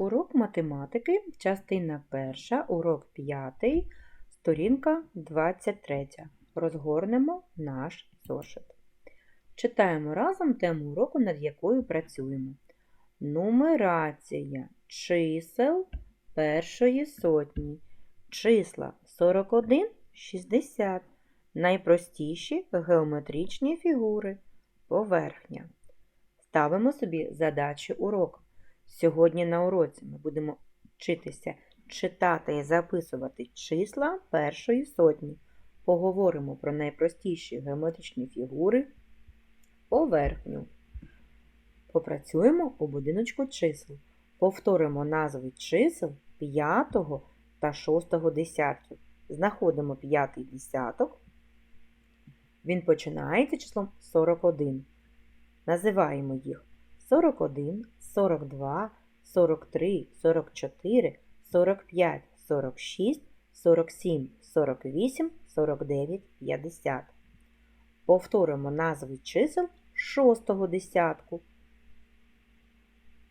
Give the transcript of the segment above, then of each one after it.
Урок математики, частина перша, урок п'ятий, сторінка 23. Розгорнемо наш зошит. Читаємо разом тему уроку, над якою працюємо. Нумерація чисел першої сотні. Числа 41, 60. Найпростіші геометричні фігури. Поверхня. Ставимо собі задачі уроку. Сьогодні на уроці ми будемо вчитися читати і записувати числа першої сотні. Поговоримо про найпростіші геометричні фігури, поверхню. Попрацюємо у будиночку чисел. Повторимо назви чисел 5 та 6 десятків. Знаходимо п'ятий десяток. Він починається числом 41. Називаємо їх 41, 42, 43, 44, 45, 46, 47, 48, 49, 50. Повторимо назви чисел шостого десятку.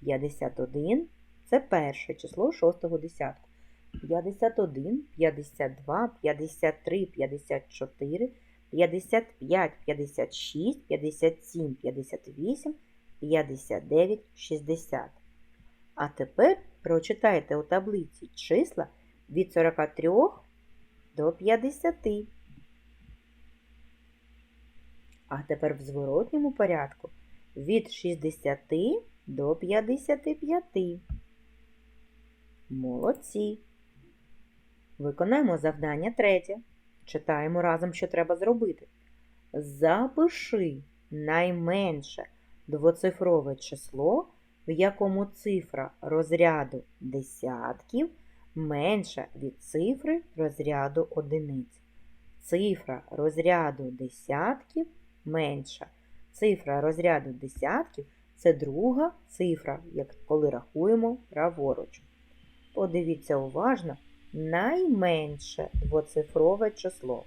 51 це перше число шостого десятку. 51, 52, 53, 54, 55, 56, 57, 58, 59, 60. А тепер прочитайте у таблиці числа від 43 до 50. А тепер в зворотньому порядку від 60 до 55. Молодці. Виконаємо завдання третє. Читаємо разом, що треба зробити. Запиши найменше двоцифрове число, в якому цифра розряду десятків менша від цифри розряду одиниць. Цифра розряду десятків менша. Цифра розряду десятків це друга цифра, як коли рахуємо праворуч. Подивіться уважно найменше двоцифрове число.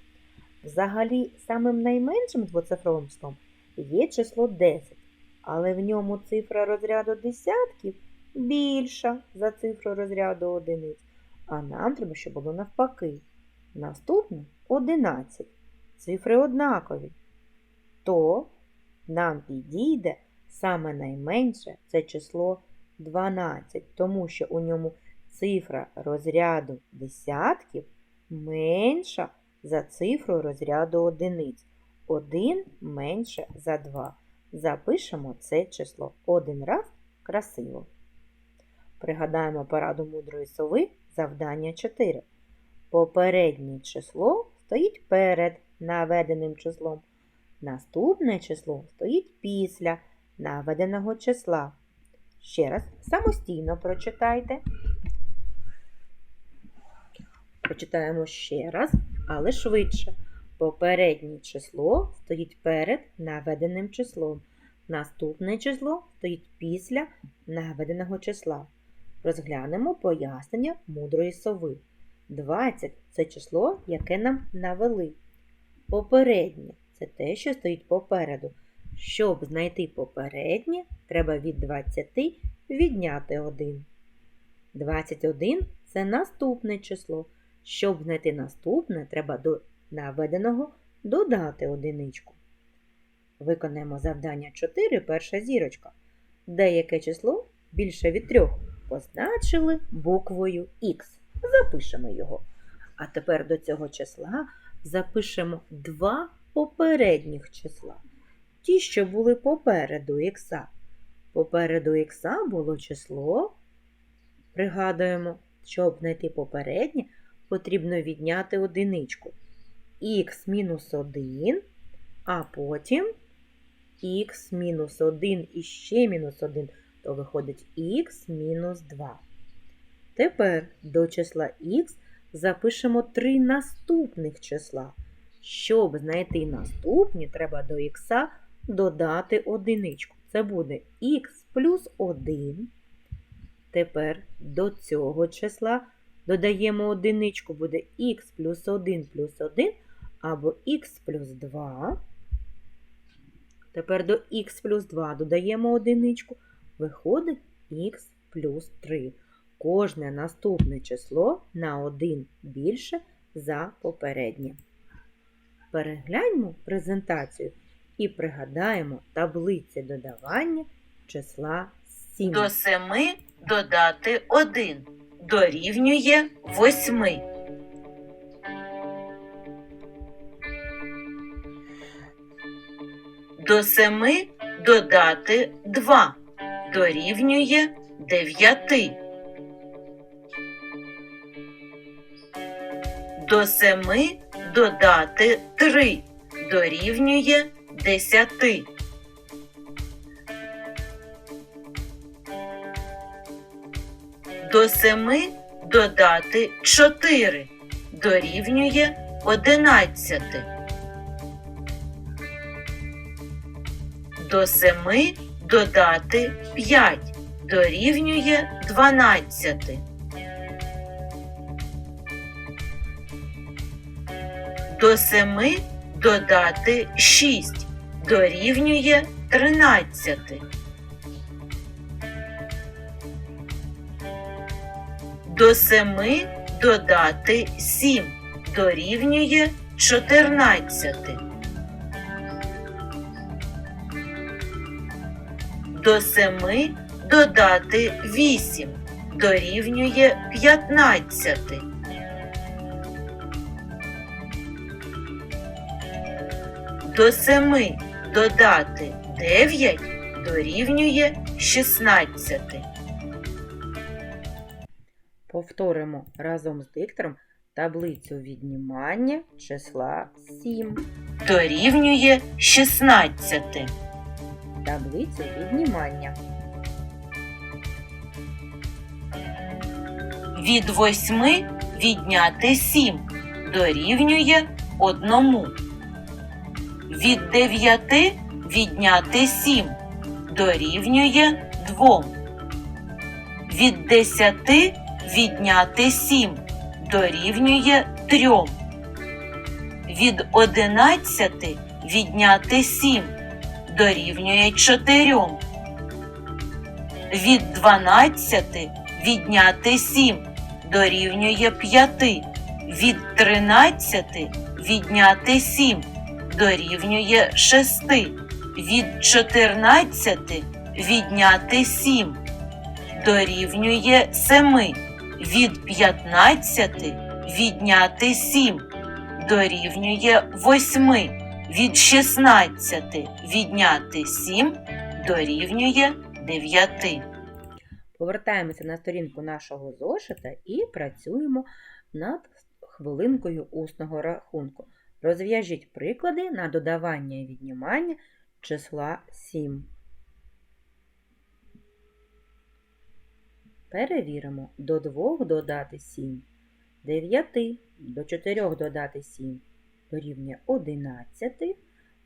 Взагалі, самим найменшим двоцифровим числом є число 10, але в ньому цифра розряду десятків більша за цифру розряду одиниць. А нам треба, щоб було навпаки. Наступне 11. Цифри однакові. То нам підійде саме найменше це число 12, тому що у ньому цифра розряду десятків менша за цифру розряду одиниць. 1 менше за 2. Запишемо це число один раз красиво. Пригадаємо пораду мудрої сови завдання 4. Попереднє число стоїть перед наведеним числом. Наступне число стоїть після наведеного числа. Ще раз самостійно прочитайте. Прочитаємо ще раз, але швидше. Попереднє число стоїть перед наведеним числом. Наступне число стоїть після наведеного числа. Розглянемо пояснення мудрої сови. 20 це число, яке нам навели. Попереднє це те, що стоїть попереду. Щоб знайти попереднє, треба від 20 відняти 1. 21 це наступне число. Щоб знайти наступне, треба до наведеного додати одиничку. Виконаємо завдання 4, перша зірочка. Деяке число більше від 3 позначили буквою Х. Запишемо його. А тепер до цього числа запишемо два попередніх числа. Ті, що були попереду х. Попереду х було число. Пригадуємо, щоб знайти попереднє, потрібно відняти одиничку. Мінус 1, а потім х мінус 1 і ще мінус 1, то виходить х мінус 2. Тепер до числа х запишемо три наступних числа. Щоб знайти наступні, треба до х додати одиничку. Це буде х плюс 1. Тепер до цього числа додаємо одиничку, буде х плюс 1 плюс 1 або х плюс 2. Тепер до х плюс 2 додаємо одиничку, виходить х плюс 3. кожне наступне число на один більше за попереднє. Перегляньмо презентацію і пригадаємо таблиці додавання числа 7. До семи додати один дорівнює восьми. До семи додати два дорівнює дев'яти. До семи додати три дорівнює десяти. До семи додати чотири дорівнює одинадцяти. До семи додати п'ять дорівнює дванадцяти. До семи додати шість дорівнює тринадцяти. До семи додати сім дорівнює чотирнадцяти. До семи додати вісім дорівнює п'ятнадцяти. До семи додати дев'ять дорівнює шістнадцяти. Повторимо разом з диктором таблицю віднімання числа 7. дорівнює 16. Таблицю віднімання. Від 8 відняти 7 дорівнює 1. Від 9 відняти 7 дорівнює 2. Від 10 відняти 7 дорівнює 3. Від 11 відняти 7 дорівнює 4. Від 12 відняти 7 дорівнює 5. Від 13 відняти 7 дорівнює 6. Від 14 відняти 7 дорівнює 7. Від 15 відняти 7 дорівнює 8. Від 16 відняти 7 дорівнює 9. Повертаємося на сторінку нашого зошита і працюємо над хвилинкою усного рахунку. Розв'яжіть приклади на додавання і віднімання числа 7. Перевіримо. До 2 додати 7. 9 до 4 додати 7 дорівнює 11.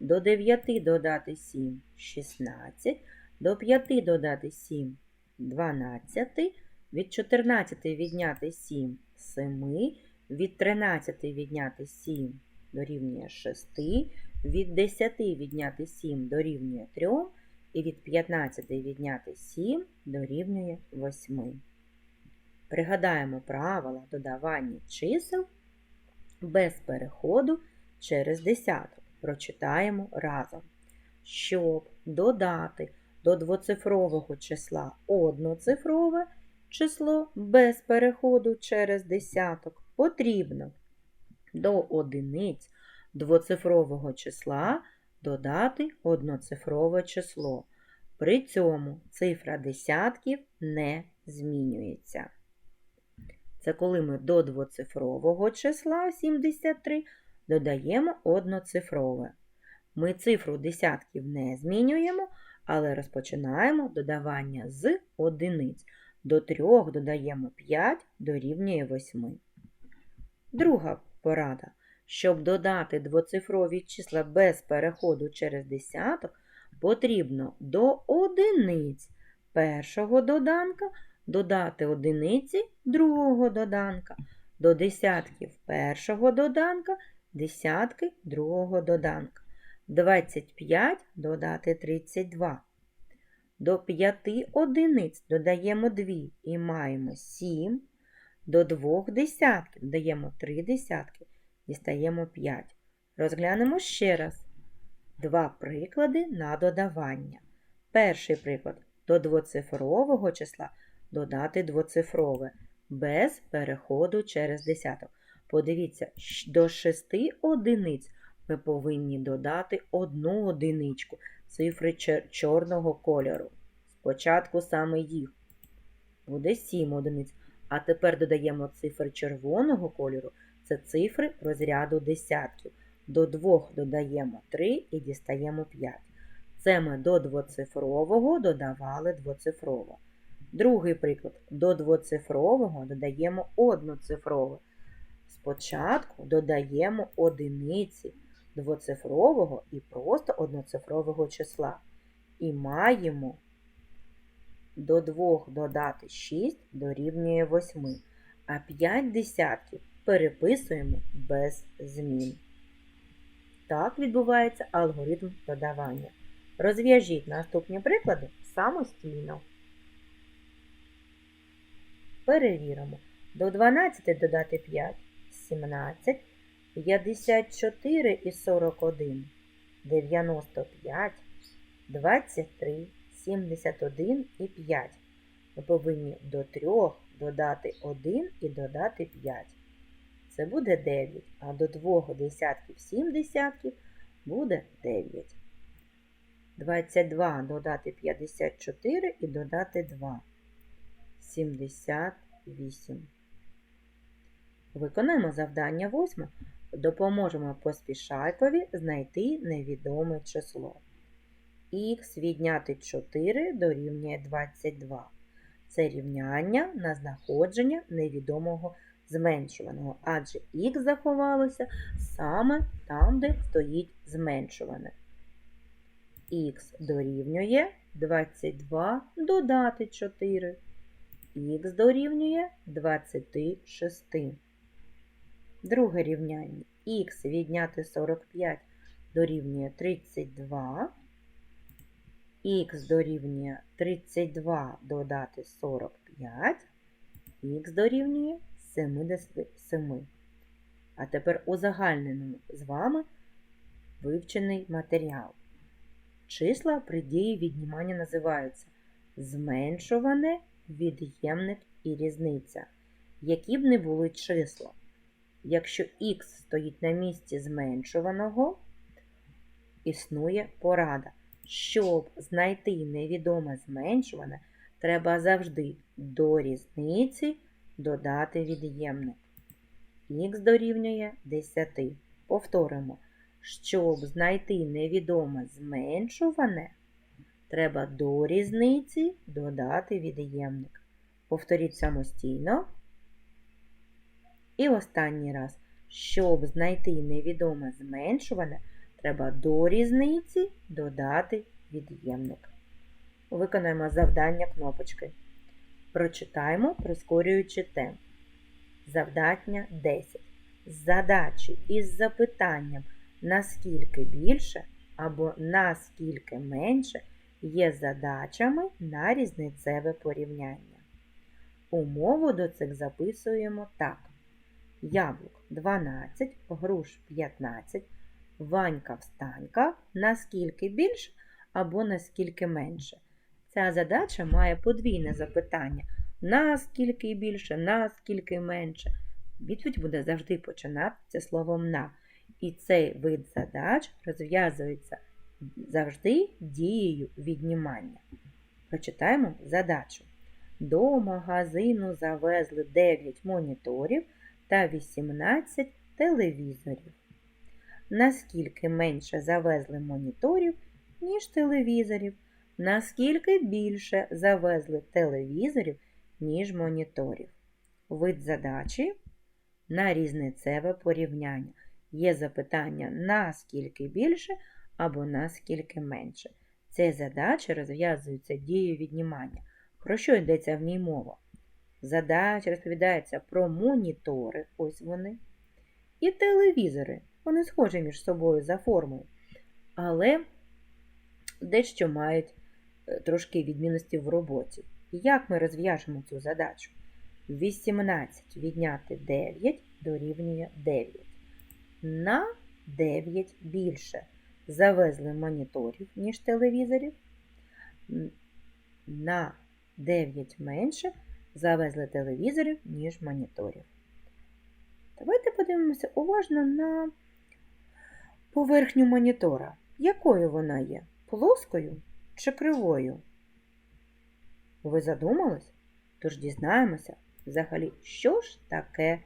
До 9 додати 7 16. До 5 додати 7 12. Від 14 відняти 7 7. Від 13 відняти 7 дорівнює 6. Від 10 відняти 7 дорівнює 3. І від 15 відняти 7 дорівнює 8. Пригадаємо правила додавання чисел без переходу через десяток. Прочитаємо разом. Щоб додати до двоцифрового числа одноцифрове число без переходу через десяток, потрібно до одиниць двоцифрового числа додати одноцифрове число. При цьому цифра десятків не змінюється. Це коли ми до двоцифрового числа 73 додаємо одноцифрове. Ми цифру десятків не змінюємо, але розпочинаємо додавання з одиниць. До 3 додаємо 5 дорівнює 8. Друга порада. Щоб додати двоцифрові числа без переходу через десяток, потрібно до одиниць першого доданка додати одиниці другого доданка, до десятків першого доданка десятки другого доданка. 25 додати 32. До 5 одиниць додаємо 2 і маємо 7. До 2 десятків додаємо 3 десятки, дістаємо 5. Розглянемо ще раз два приклади на додавання. Перший приклад до двоцифрового числа додати двоцифрове без переходу через десяток. Подивіться, до 6 одиниць ми повинні додати одну одиничку, цифри чер- чорного кольору. Спочатку саме їх буде 7 одиниць, а тепер додаємо цифри червоного кольору, це цифри розряду десятків. До 2 додаємо 3 і дістаємо 5. Це ми до двоцифрового додавали двоцифрово. Другий приклад. До двоцифрового додаємо одноцифрове. Спочатку додаємо одиниці двоцифрового і просто одноцифрового числа. І маємо до 2 додати 6 дорівнює 8, а 5 десятків переписуємо без змін. Так відбувається алгоритм додавання. Розв'яжіть наступні приклади самостійно. Перевіримо. До 12 додати 5 17, 54 і 41, 95, 23, 71 і 5. Ми повинні до 3 додати 1 і додати 5. Це буде 9, а до 2 десятків 7 десятків буде 9. 22 додати 54 і додати 2. 78. Виконаємо завдання 8. Допоможемо поспішайкові знайти невідоме число. Х відняти 4 дорівнює 22. Це рівняння на знаходження невідомого зменшуваного, адже х заховалося саме там, де стоїть зменшуване. Х дорівнює 22 додати 4. Х дорівнює 26. Друге рівняння. Х відняти 45 дорівнює 32. Х дорівнює 32 додати 45. Х дорівнює 77. А тепер узагальнено з вами вивчений матеріал. Числа при дії віднімання називаються зменшуване, від'ємник і різниця. Які б не були числа. Якщо х стоїть на місці зменшуваного, існує порада. Щоб знайти невідоме зменшуване, треба завжди до різниці додати від'ємник. Х дорівнює 10. Повторимо, щоб знайти невідоме зменшуване, треба до різниці додати від'ємник. Повторіть самостійно. І останній раз. Щоб знайти невідоме зменшуване, треба до різниці додати від'ємник. Виконаємо завдання кнопочки. Прочитаємо, прискорюючи темп. Завдання 10. Задачі із запитанням наскільки більше або наскільки менше є задачами на різницеве порівняння. Умову до цих записуємо так. Яблук 12, груш 15, ванька встанька наскільки більше або наскільки менше. Ця задача має подвійне запитання наскільки більше, наскільки менше. Відповідь буде завжди починатися словом на. І цей вид задач розв'язується завжди дією віднімання. Прочитаємо задачу. До магазину завезли 9 моніторів та 18 телевізорів. Наскільки менше завезли моніторів, ніж телевізорів? Наскільки більше завезли телевізорів, ніж моніторів? Вид задачі на різницеве порівняння. Є запитання наскільки більше або наскільки менше. Ці задачі розв'язуються дією віднімання. Про що йдеться в ній мова? Задача розповідається про монітори, ось вони, і телевізори. Вони схожі між собою за формою, але дещо мають е, трошки відмінності в роботі. Як ми розв'яжемо цю задачу? 18 відняти 9 дорівнює 9. На 9 більше завезли моніторів, ніж телевізорів. На 9 менше завезли телевізорів, ніж моніторів. Давайте подивимося уважно на поверхню монітора. Якою вона є? Плоскою чи кривою? Ви задумались? Тож дізнаємося взагалі, що ж таке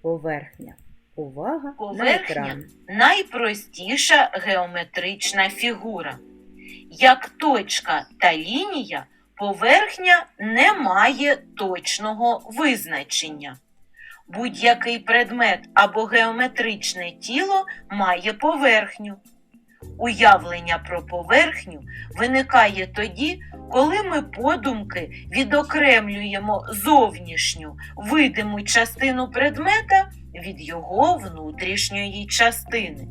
поверхня. Увага на Поверхня екран. найпростіша геометрична фігура. Як точка та лінія, поверхня не має точного визначення. Будь-який предмет або геометричне тіло має поверхню. Уявлення про поверхню виникає тоді, коли ми подумки відокремлюємо зовнішню видиму частину предмета від його внутрішньої частини.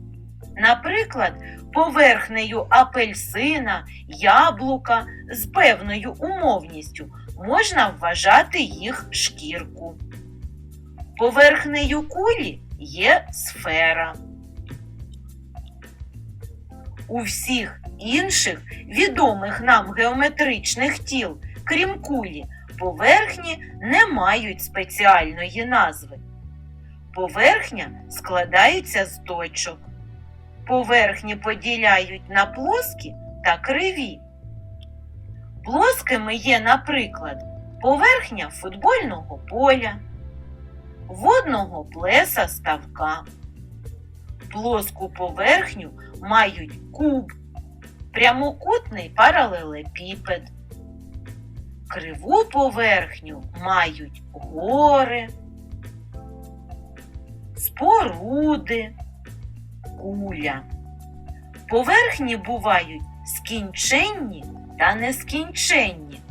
Наприклад, поверхнею апельсина, яблука з певною умовністю можна вважати їх шкірку. Поверхнею кулі є сфера. У всіх інших відомих нам геометричних тіл, крім кулі, поверхні не мають спеціальної назви. Поверхня складається з точок. Поверхні поділяють на плоскі та криві. Плоскими є, наприклад, поверхня футбольного поля, водного плеса ставка. Плоску поверхню мають куб, прямокутний паралелепіпед. Криву поверхню мають гори, споруди, куля. Поверхні бувають скінченні та нескінченні.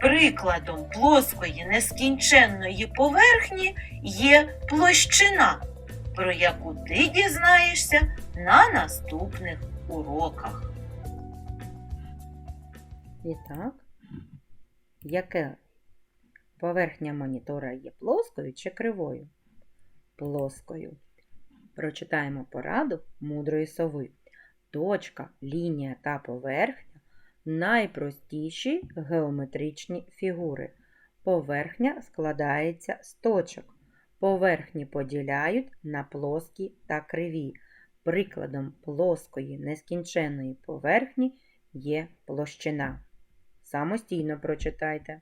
Прикладом плоскої нескінченної поверхні є площина, про яку ти дізнаєшся на наступних уроках. І так, яке поверхня монітора є плоскою чи кривою? Плоскою. Прочитаємо пораду мудрої сови. Точка, лінія та поверхня найпростіші геометричні фігури. Поверхня складається з точок. Поверхні поділяють на плоскі та криві. Прикладом плоскої нескінченної поверхні є площина. Самостійно прочитайте.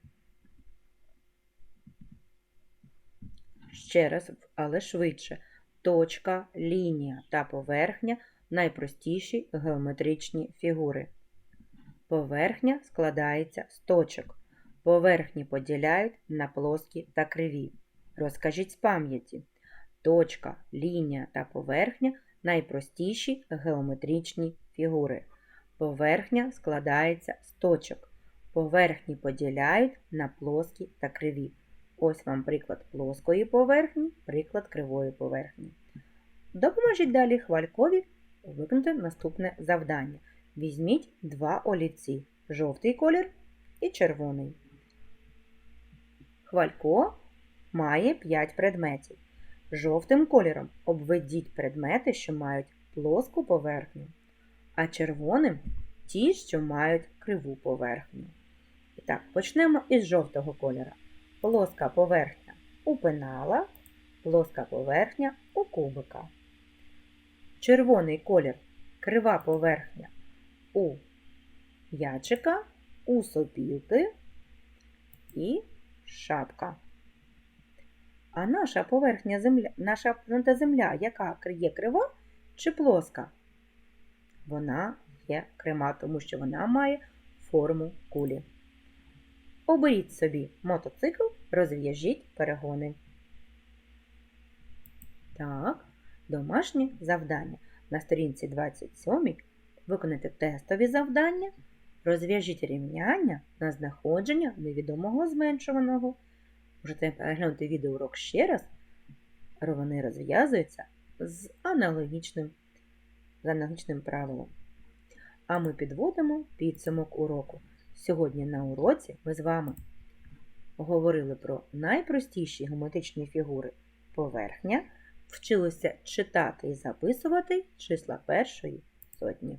Ще раз, але швидше. Точка, лінія та поверхня найпростіші геометричні фігури. Поверхня складається з точок. Поверхні поділяють на плоскі та криві. Розкажіть з пам'яті. Точка, лінія та поверхня найпростіші геометричні фігури. Поверхня складається з точок. Поверхні поділяють на плоскі та криві. Ось вам приклад плоскої поверхні, приклад кривої поверхні. Допоможіть далі хвалькові виконати наступне завдання. Візьміть два олівці жовтий колір і червоний. Хвалько має 5 предметів. Жовтим кольором обведіть предмети, що мають плоску поверхню, а червоним ті, що мають криву поверхню. І так, почнемо із жовтого кольора. Плоска поверхня у пенала, плоска поверхня у кубика. Червоний колір крива поверхня у ячика, у сопілки і шапка. А наша поверхня земля, наша Земля, яка є крива чи плоска? Вона є крема, тому що вона має форму кулі. Оберіть собі мотоцикл, розв'яжіть перегони. Так, домашнє завдання. На сторінці 27 виконайте тестові завдання, розв'яжіть рівняння на знаходження невідомого зменшуваного. Можете переглянути відеоурок ще раз, вони розв'язуються з аналогічним, з аналогічним правилом. А ми підводимо підсумок уроку. Сьогодні на уроці ми з вами говорили про найпростіші геометричні фігури поверхня, вчилися читати і записувати числа першої сотні.